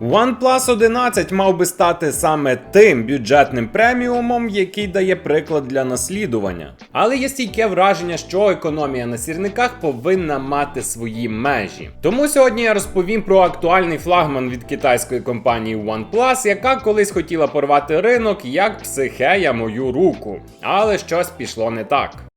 OnePlus 11 мав би стати саме тим бюджетним преміумом, який дає приклад для наслідування. Але є стійке враження, що економія на сірниках повинна мати свої межі. Тому сьогодні я розповім про актуальний флагман від китайської компанії OnePlus, яка колись хотіла порвати ринок як психея мою руку. Але щось пішло не так.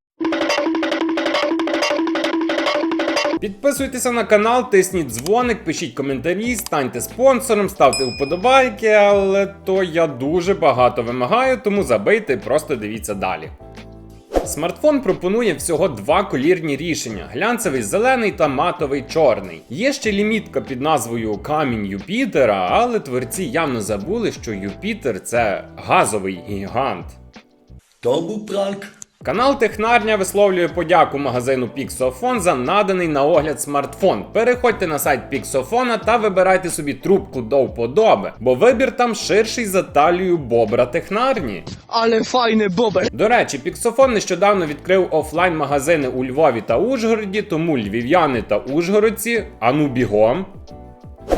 Підписуйтеся на канал, тисніть дзвоник, пишіть коментарі, станьте спонсором, ставте вподобайки, але то я дуже багато вимагаю, тому забийте і просто дивіться далі. Смартфон пропонує всього два колірні рішення: глянцевий зелений та матовий чорний. Є ще лімітка під назвою Камінь Юпітера, але творці явно забули, що Юпітер це газовий гігант. То був пранк. Канал Технарня висловлює подяку магазину Pixofon за наданий на огляд смартфон. Переходьте на сайт Pixofona та вибирайте собі трубку до вподоби, бо вибір там ширший за талію бобра Технарні. Ale fajny bobek. До речі, Pixofon нещодавно відкрив офлайн магазини у Львові та Ужгороді, тому львів'яни та ужгородці, ану бігом.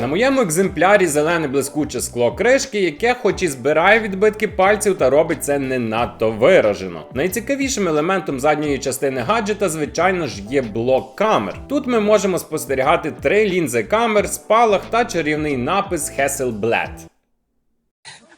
На моєму екземплярі зелене блискуче скло кришки, яке хоч і збирає відбитки пальців та робить це не надто виражено. Найцікавішим елементом задньої частини гаджета, звичайно ж, є блок камер. Тут ми можемо спостерігати три лінзи камер, спалах та чарівний напис Hasselblad.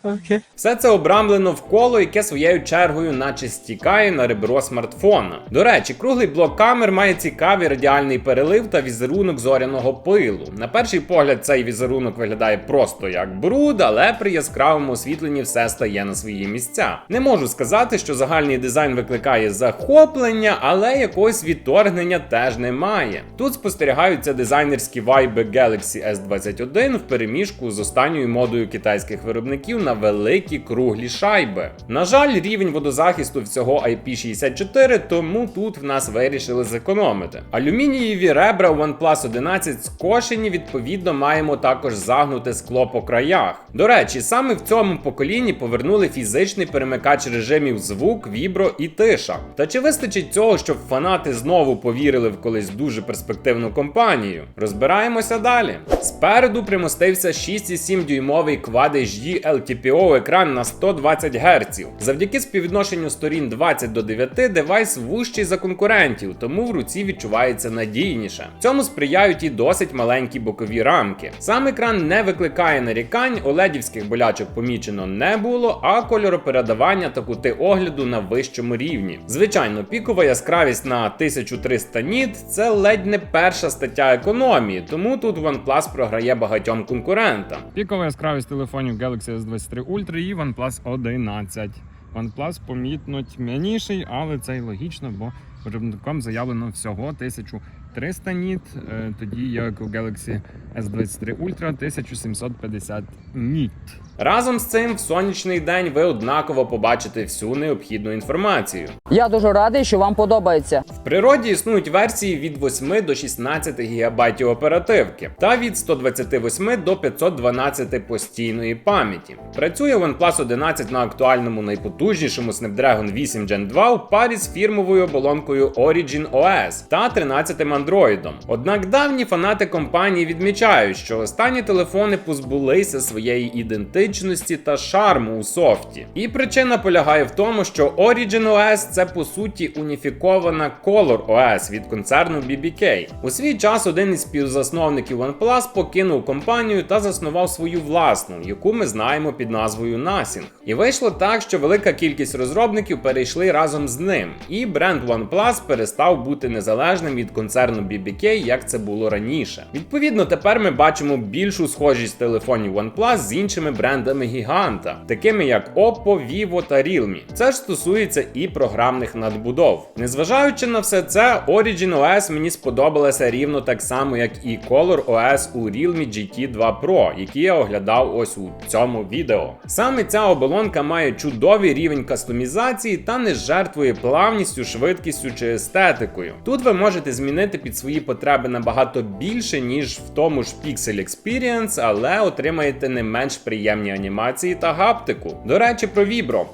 Okej. Все це обрамлено в коло, яке своєю чергою, наче стікає на ребро смартфона. До речі, круглий блок камер має цікавий радіальний перелив та візерунок зоряного пилу. На перший погляд, цей візерунок виглядає просто як бруд, але при яскравому освітленні все стає на свої місця. Не можу сказати, що загальний дизайн викликає захоплення, але якогось відторгнення теж немає. Тут спостерігаються дизайнерські вайби Galaxy S21 в переміжку з останньою модою китайських виробників на великі круглі шайби. На жаль, рівень водозахисту всього IP64, тому тут в нас вирішили зекономити. Алюмінієві ребра OnePlus 11 скошені, відповідно, маємо також загнуте скло по краях. До речі, саме в цьому поколінні повернули фізичний перемикач режимів звук, вібро і тиша. Та чи вистачить цього, щоб фанати знову повірили в колись дуже перспективну компанію? Розбираємося далі. Спереду примостився 6,7 дюймовий Quad HD LTPO екран на 120 Гц. Завдяки співвідношенню сторін 20 до 9 девайс вужчий за конкурентів, тому в руці відчувається надійніше. Цьому сприяють і досить маленькі бокові рамки. Сам екран не викликає нарікань, оледівських болячок помічено не було, а кольоропередавання та кути огляду на вищому рівні. Звичайно, пікова яскравість на 1300 ніт це ледь не перша стаття економії, тому тут OnePlus програє багатьом конкурентам. Пікова яскравість телефонів Galaxy S23 Ultra і OnePlus 11. OnePlus помітно тьмяніший, але це й логічно, бо виробником заявлено всього 1300 ніт, е, тоді як у Galaxy S23 Ultra 1750 ніт. Разом з цим в сонячний день ви однаково побачите всю необхідну інформацію. Я дуже радий, що вам подобається. В природі існують версії від 8 до 16 ГБ оперативки та від 128 до 512 постійної пам'яті. Працює OnePlus 11 на актуальному найпотужнішому Snapdragon 8 Gen 2 у парі з фірмовою оболонкою Origin OS та 13 Android. Однак давні фанати компанії відмічають, що останні телефони позбулися своєї ідентичності та шарму у софті. І причина полягає в тому, що Origin OS це по суті уніфікована Color OS від концерну BBK. У свій час один із співзасновників OnePlus покинув компанію та заснував свою власну, яку ми знаємо під назвою Nothing. І вийшло так, що велика кількість розробників перейшли разом з ним, і бренд OnePlus перестав бути незалежним від концерну BBK, як це було раніше. Відповідно, тепер ми бачимо більшу схожість телефонів OnePlus з іншими брендами гіганта, такими як Oppo, Vivo та Realme. Це ж стосується і програмних надбудов. Незважаючи на все це, Origin OS мені сподобалася рівно так само, як і Color OS у Realme GT 2 Pro, які я оглядав ось у цьому відео. Саме ця оболонка має чудовий рівень кастомізації та не жертвує плавністю, швидкістю чи естетикою. Тут ви можете змінити під свої потреби набагато більше, ніж в тому ж Pixel Experience, але отримаєте не менш приємні анімації та гаптику. До речі, про Vibro.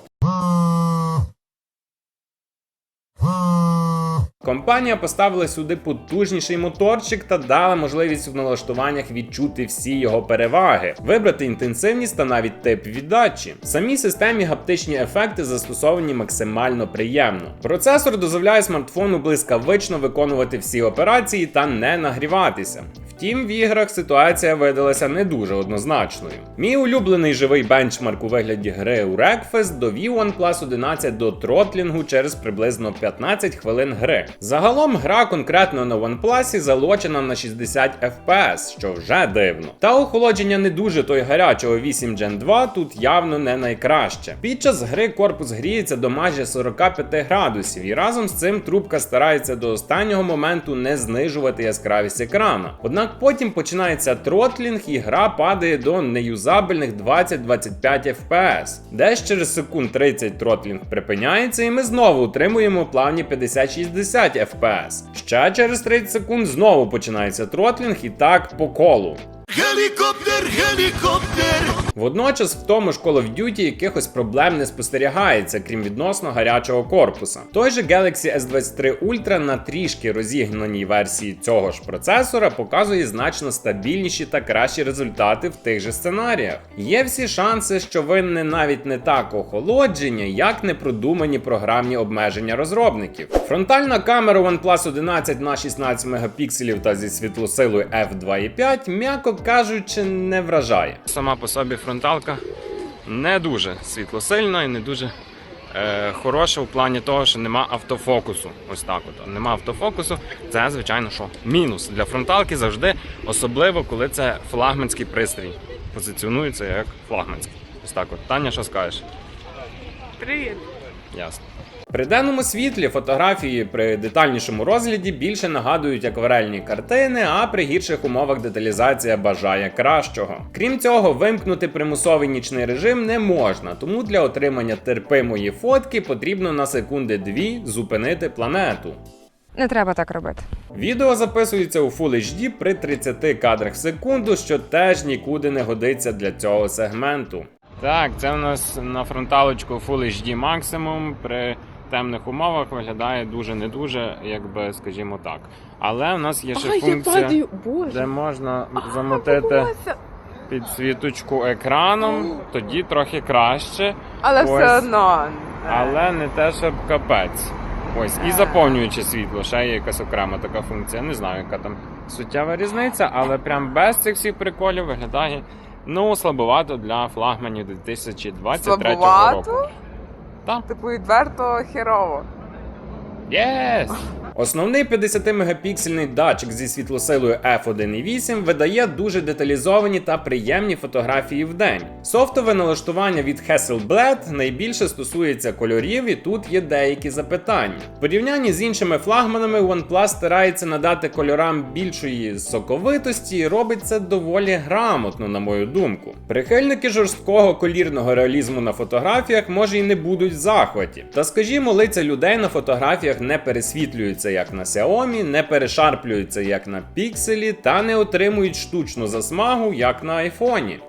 Компанія поставила сюди потужніший моторчик та дала можливість в налаштуваннях відчути всі його переваги, вибрати інтенсивність та навіть тип віддачі. В самій системі гаптичні ефекти застосовані максимально приємно. Процесор дозволяє смартфону блискавично виконувати всі операції та не нагріватися. Втім, в іграх ситуація видалася не дуже однозначною. Мій улюблений живий бенчмарк у вигляді гри у Wreckfest довів OnePlus 11 до тротлінгу через приблизно 15 хвилин гри. Загалом гра конкретно на OnePlus залочена на 60 FPS, що вже дивно. Та охолодження не дуже той гарячого 8 Gen 2 тут явно не найкраще. Під час гри корпус гріється до майже 45 градусів, і разом з цим трубка старається до останнього моменту не знижувати яскравість екрана. Однак потім починається тротлінг і гра падає до неюзабельних 20-25 FPS. Десь через секунд 30 тротлінг припиняється, і ми знову отримуємо плавні 50-60 FPS. Ще через 30 секунд знову починається тротлінг і так по колу. Helikopter, helikopter. Водночас в тому ж Call of Duty якихось проблем не спостерігається, крім відносно гарячого корпуса. Той же Galaxy S23 Ultra на трішки розігнаній версії цього ж процесора показує значно стабільніші та кращі результати в тих же сценаріях. Є всі шанси, що винне навіть не так охолодження, як непродумані програмні обмеження розробників. Фронтальна камера OnePlus 11 на 16 мегапікселів та зі світлосилою f2.5, м'яко кажучи, не вражає. Сама по собі фронталка не дуже світлосильна і не дуже е, хороша в плані того, що нема автофокусу. Ось так от. Нема автофокусу. Це, звичайно, що мінус для фронталки завжди, особливо коли це флагманський пристрій. Позиціонується як флагманський. Ось так от. Таня, що скажеш? Привіт. Ясно. При денному світлі фотографії при детальнішому розгляді більше нагадують акварельні картини, а при гірших умовах деталізація бажає кращого. Крім цього, вимкнути примусовий нічний режим не можна, тому для отримання терпимої фотки потрібно на секунди дві зупинити планету. Не треба так робити. Відео записується у Full HD при 30 кадрах в секунду, що теж нікуди не годиться для цього сегменту. Так, це у нас на фронталочку Full HD максимум при темних умовах виглядає дуже не дуже, якби скажімо так. Але у нас є ще я функція, де можна замотити підсвіточку екраном, тоді трохи краще. Але Ось. все одно. Але не те, щоб капець. Ось, і заповнююче світло, ще є якась окрема така функція. Не знаю, яка там суттєва різниця, але прям без цих всіх приколів виглядає ну слабовато для флагманів 2023 Слабовато? року. Так. Типу відверто херово. Єс! Основний 50-мегапіксельний датчик зі світлосилою f1.8 видає дуже деталізовані та приємні фотографії в день. Софтове налаштування від Hasselblad найбільше стосується кольорів, і тут є деякі запитання. В порівнянні з іншими флагманами OnePlus старається надати кольорам більшої соковитості і робить це доволі грамотно, на мою думку. Прихильники жорсткого колірного реалізму на фотографіях може і не будуть в захваті. Та скажімо, лиця людей на фотографіях не пересвітлюються як на Xiaomi, не перешарплюються як на пікселі та не отримують штучну засмагу як на айфоні.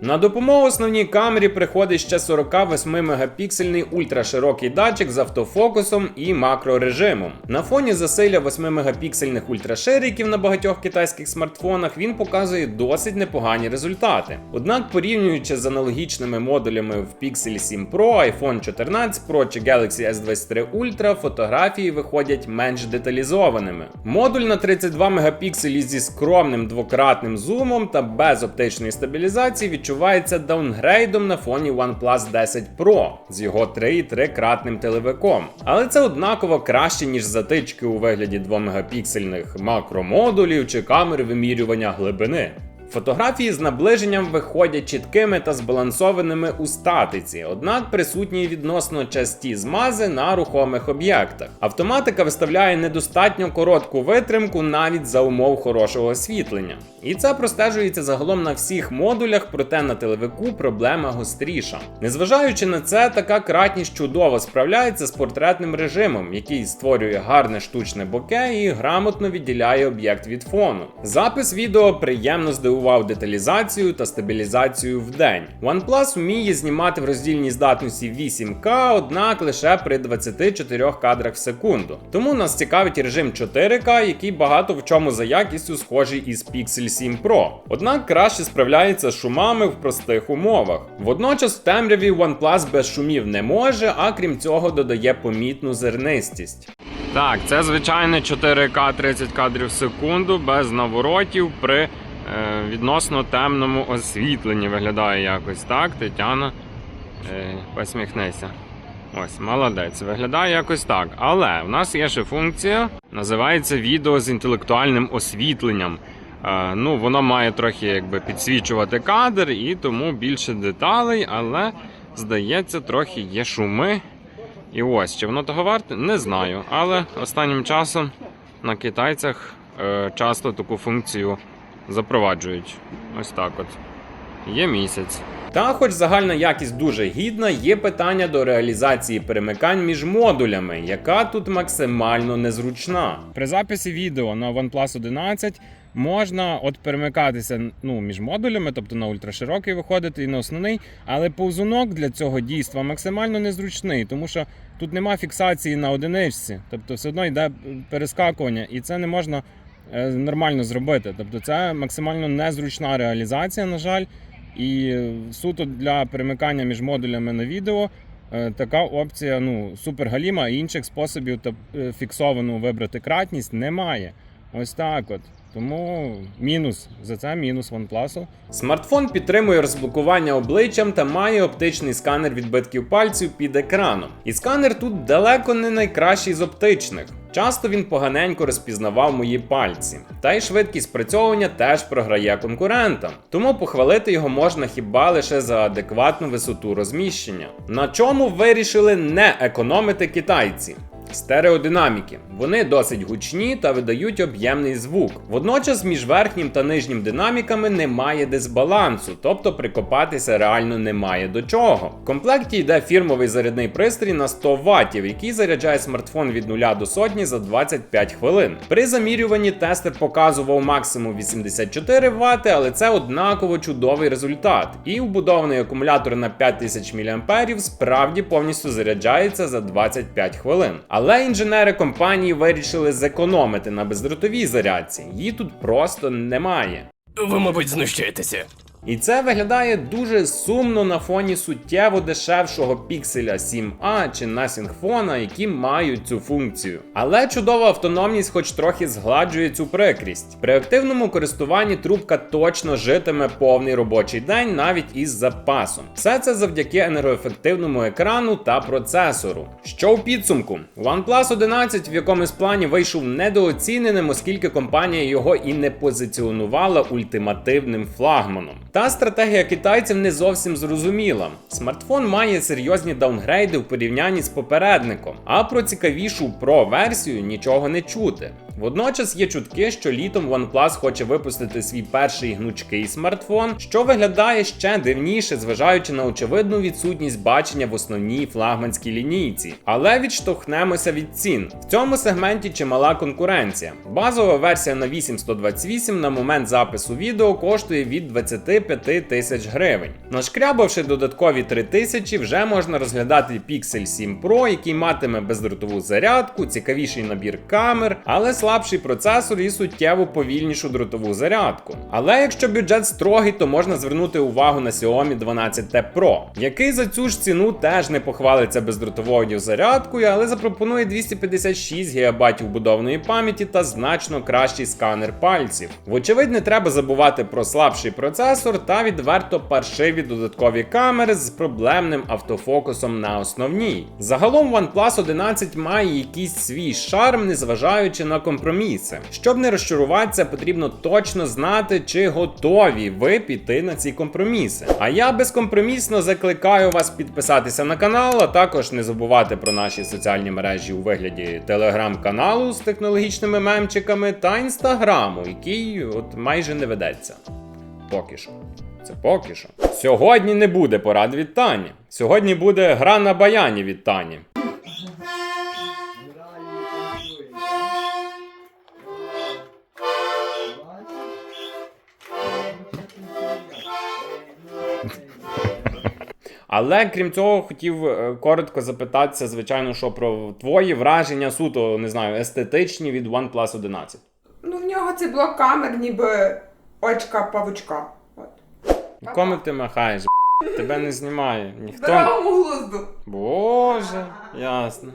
На допомогу основній камері приходить ще 48-мегапіксельний ультраширокий датчик з автофокусом і макрорежимом. На фоні засилля 8-мегапіксельних ультрашириків на багатьох китайських смартфонах він показує досить непогані результати. Однак, порівнюючи з аналогічними модулями в Pixel 7 Pro, iPhone 14 Pro чи Galaxy S23 Ultra, фотографії виходять менш деталізованими. Модуль на 32 мегапікселі зі скромним двократним зумом та без оптичної стабілізації відчувається даунгрейдом на фоні OnePlus 10 Pro з його 3,3-кратним телевиком. Але це однаково краще, ніж затички у вигляді 2 мегапіксельних макромодулів чи камер вимірювання глибини. Фотографії з наближенням виходять чіткими та збалансованими у статиці, однак присутні відносно часті змази на рухомих об'єктах. Автоматика виставляє недостатньо коротку витримку навіть за умов хорошого освітлення. І це простежується загалом на всіх модулях, проте на телевику проблема гостріша. Незважаючи на це, така кратність чудово справляється з портретним режимом, який створює гарне штучне боке і грамотно відділяє об'єкт від фону. Запис відео приємно здивував увагу деталізацію та стабілізацію в день. OnePlus вміє знімати в роздільній здатності 8К, однак лише при 24 кадрах в секунду. Тому нас цікавить режим 4К, який багато в чому за якістю схожий із Pixel 7 Pro. Однак краще справляється з шумами в простих умовах. Водночас в темряві OnePlus без шумів не може, а крім цього додає помітну зернистість. Так, це звичайне 4К 30 кадрів в секунду без наворотів при відносно темному освітленні. Виглядає якось так. Тетяна, е, посміхнися. Ось, молодець, виглядає якось так. Але в нас є ще функція, називається відео з інтелектуальним освітленням. Е, ну, воно має трохи якби підсвічувати кадр і тому більше деталей, але здається, трохи є шуми. І ось, чи воно того варте, не знаю. Але останнім часом на китайцях е, часто таку функцію запроваджують. Ось так от. Є місяць. Та, хоч загальна якість дуже гідна, є питання до реалізації перемикань між модулями, яка тут максимально незручна. При записі відео на OnePlus 11 можна от перемикатися ну, між модулями, тобто на ультраширокий виходити і на основний, але повзунок для цього дійства максимально незручний, тому що тут нема фіксації на одиничці, тобто все одно йде перескакування, і це не можна нормально зробити. Тобто це максимально незручна реалізація, на жаль. І е, суто для перемикання між модулями на відео е, така опція ну, супер галіма, і інших способів е, фіксовану вибрати кратність немає. Ось так от. Тому мінус за це мінус OnePlus. Смартфон підтримує розблокування обличчям та має оптичний сканер відбитків пальців під екраном. І сканер тут далеко не найкращий з оптичних. Часто він поганенько розпізнавав мої пальці. Та й швидкість спрацьовування теж програє конкурентам. Тому похвалити його можна хіба лише за адекватну висоту розміщення. На чому вирішили не економити китайці? Стереодинаміки. Вони досить гучні та видають об'ємний звук. Водночас між верхнім та нижнім динаміками немає дисбалансу, тобто прикопатися реально немає до чого. В комплекті йде фірмовий зарядний пристрій на 100 Вт, який заряджає смартфон від 0 до сотні за 25 хвилин. При замірюванні тестер показував максимум 84 Вт, але це однаково чудовий результат. І вбудований акумулятор на 5000 мАh справді повністю заряджається за 25 хвилин. Але інженери компанії вирішили зекономити на бездротовій зарядці. Її тут просто немає. Ви, мабуть, знущаєтеся. І це виглядає дуже сумно на фоні суттєво дешевшого пікселя 7A чи Nothing Phone, які мають цю функцію. Але чудова автономність, хоч трохи згладжує цю прикрість. При активному користуванні трубка точно житиме повний робочий день навіть із запасом. Все це завдяки енергоефективному екрану та процесору. Що в підсумку? OnePlus 11 в якомусь плані вийшов недооціненим, оскільки компанія його і не позиціонувала ультимативним флагманом. Та стратегія китайців не зовсім зрозуміла. Смартфон має серйозні даунгрейди в порівнянні з попередником, а про цікавішу Pro версію нічого не чути. Водночас є чутки, що літом OnePlus хоче випустити свій перший гнучкий смартфон, що виглядає ще дивніше, зважаючи на очевидну відсутність бачення в основній флагманській лінійці. Але відштовхнемося від цін. В цьому сегменті чимала конкуренція. Базова версія на 8128 на момент запису відео коштує від 25 тисяч гривень. Нашкрябавши додаткові 3 тисячі, вже можна розглядати Pixel 7 Pro, який матиме бездротову зарядку, цікавіший набір камер, але слабший процесор і суттєво повільнішу дротову зарядку. Але якщо бюджет строгий, то можна звернути увагу на Xiaomi 12T Pro, який за цю ж ціну теж не похвалиться бездротовою зарядкою, але запропонує 256 ГБ вбудованої пам'яті та значно кращий сканер пальців. Вочевидь, не треба забувати про слабший процесор та відверто паршиві додаткові камери з проблемним автофокусом на основній. Загалом OnePlus 11 має якийсь свій шарм, незважаючи на компроміси. Щоб не розчаруватися, потрібно точно знати, чи готові ви піти на ці компроміси. А я безкомпромісно закликаю вас підписатися на канал, а також не забувати про наші соціальні мережі у вигляді телеграм-каналу з технологічними мемчиками та інстаграму, який от майже не ведеться. Поки що. Це поки що. Сьогодні не буде порад від Тані. Сьогодні буде гра на баяні від Тані. Але крім цього, хотів е, коротко запитатися, звичайно, що про твої враження суто, не знаю, естетичні від OnePlus 11. Ну, в нього цей блок камер, ніби очка павучка. От. Кому ти махаєш? Тебе не знімає ніхто. здорового глузду. Боже, ясно.